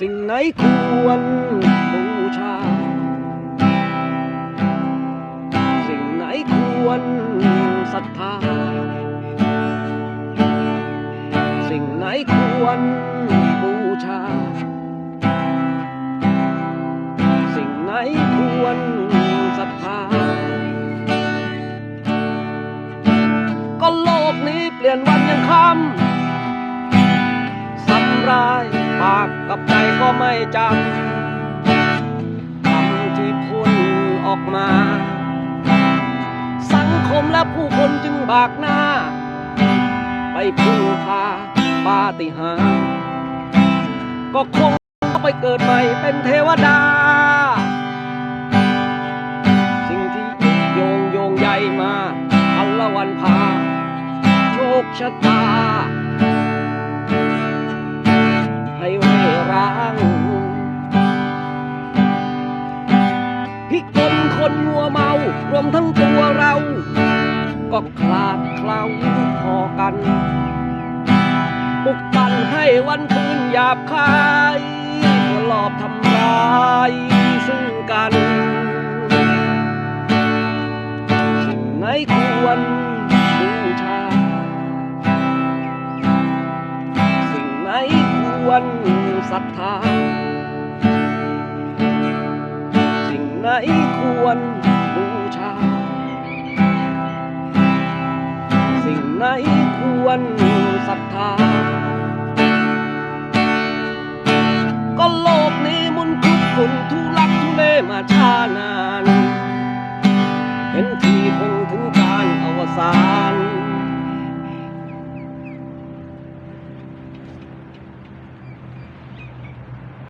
สิ่งไหนควรบูชา สิ่งไหนควรศรัทธา สิ่งไหนควรบูชา สิ่งไหนควรศรัทธา ก็โลกนี้เปลี่ยนวันยังค่ำสำราย ปากกับใจก็ไม่จำคำที่พูดออกมา สังคมและผู้คนจึงบากหน้า ไปพึ่งพาปาฏิหาริย์ก็คงไปเกิดใหม่เป็นเทวดา สิ่งที่โยงโยงใยมาพันละวันพา โชคชะตา ร้างพิกลคนมัวเมารวมทั้งตัวเรา ก็คลาดเคล้าพอกันปลุกปั่นให้วันคืนหยาบคายเพื่อลอบทำร้ายซึ่งกันสิ่งไหนควรบูชา วนศรัทธา สิ่งไหนควรบูชา สิ่งไหนควรศรัทธา ก็โลกนี้มุนคุกฝุ่นทุเลมา